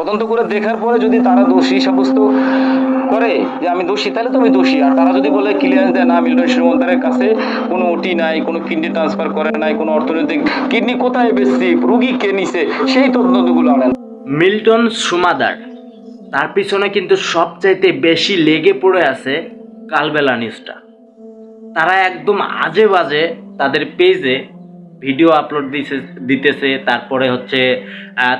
তদন্ত করে দেখার পরে যদি তারা দোষী সাব্যস্ত করে যে আমি দোষী, তাহলে তো আমি দোষী। আর তারা যদি বলে ক্লিয়ারেন্স দেয়, না, মিল্টন শ্রীমন্তারের কাছে কোনো ওটি নাই, কোনো কিডনি ট্রান্সফার করে নাই, কোনো অর্থনৈতিক কিডনি কোথায় বেশি রুগী কে নিছে, সেই তদন্তগুলো আনেন। মিল্টন সুমাদার, তার পিছনে কিন্তু সবচাইতে বেশি লেগে পড়ে আছে কালবেলা নিউজটা তারা একদম আজে বাজে তাদের পেজে ভিডিও আপলোড দিছে, দিতেছে, তারপরে হচ্ছে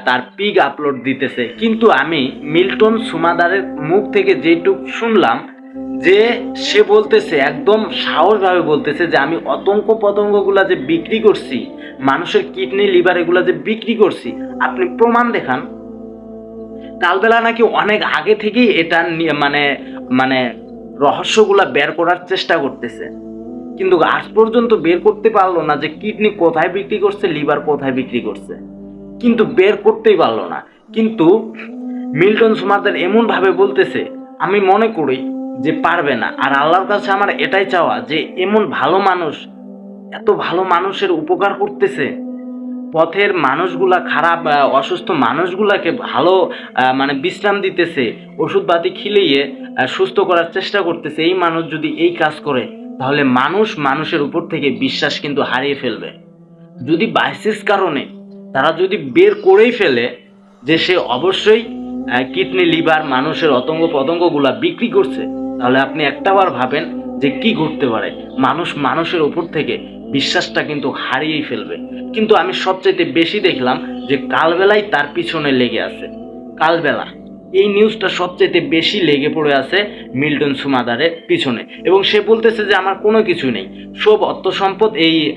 তার পিক আপলোড দিতেছে। কিন্তু আমি মিল্টন সুমাদারের মুখ থেকে যেটুক শুনলাম, যে সে বলতেছে, একদম সাহসভাবে বলতেছে যে আমি অতঙ্ক পতঙ্গগুলা যে বিক্রি করছি, মানুষের কিডনি লিভার এগুলা যে বিক্রি করছি, আপনি প্রমাণ দেখান। কালবেলা নাকি অনেক আগে থেকেই এটা মানে মানে রহস্যগুলা বের করার চেষ্টা করতেছে। কিন্তু আজ পর্যন্ত বের করতে পারল না যে কিডনি কোথায় বিক্রি করছে, লিভার কোথায় বিক্রি করছে। কিন্তু বের করতেই পারল না। কিন্তু মিল্টন সুমারদার এমন ভাবে বলতেছে, আমি মনে করি যে পারবে না। আর আল্লাহর কাছে আমার এটাই চাওয়া যে এমন ভালো মানুষ, এত ভালো মানুষের উপকার করতেছে, পথের মানুষগুলা খারাপ অসুস্থ মানুষগুলাকে ভালো মানে বিশ্রাম দিতেছে, ওষুধপাতি খিলিয়ে সুস্থ করার চেষ্টা করতেছে। এই মানুষ যদি এই কাজ করে তাহলে মানুষ মানুষের উপর থেকে বিশ্বাস কিন্তু হারিয়ে ফেলবে। যদি বাইসিস কারণে তারা যদি বের করেই ফেলে যে সে অবশ্যই কিডনি, লিভার, মানুষের অতঙ্গ পতঙ্গগুলা বিক্রি করছে, তাহলে আপনি একটাবার ভাবেন যে কি ঘটতে পারে। মানুষ মানুষের উপর থেকে বিশ্বাসটা কিন্তু হারিয়েই ফেলবে। কিন্তু আমি সবচেয়ে বেশি দেখলাম যে কালবেলাই তার পিছনে লেগে আছে। কালবেলা। এই নিউজটা সবচেয়ে বেশি লেগে পড়ে আছে মিল্টন সুমাদারের পিছনে। এবং সে বলতেছে যে, আমার কোনো কিছু নেই। সব অর্থ সম্পদ এই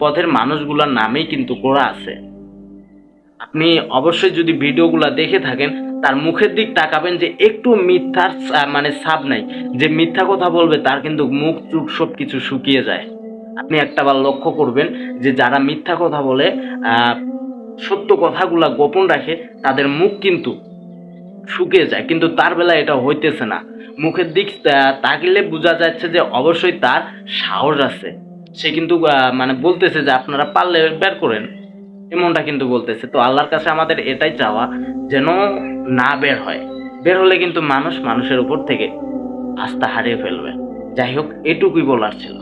পথের মানুষগুলোর নামেই কিন্তু করা আছে। আপনি অবশ্যই যদি ভিডিওগুলো দেখে থাকেন, তার মুখের দিক তাকাবেন যে, একটু মিথ্যার মানে সাব নাই। যে মিথ্যা কথা বলবে, তার কিন্তু মুখ চুপ সব কিছু শুকিয়ে যায়। আপনি একটাবার লক্ষ্য করবেন যে, যারা মিথ্যা কথা বলে সত্য কথাগুলা গোপন রাখে, তাদের মুখ কিন্তু শুকিয়ে যায়, কিন্তু তার বেলায় এটা হইতেছে না। মুখের দিক তাকিলে বোঝা যাচ্ছে যে অবশ্যই তার সাহস আছে। সে কিন্তু মানে বলতেছে যে আপনারা পারলে বের করেন। এমনটা কিন্তু বলতেছে। তো আল্লাহর কাছে আমাদের এটাই চাওয়া যেন না বের হয়। বের হলে কিন্তু মানুষ মানুষের উপর থেকে আস্থা হারিয়ে ফেলবে। যাই হোক, এটুকুই বলার ছিল।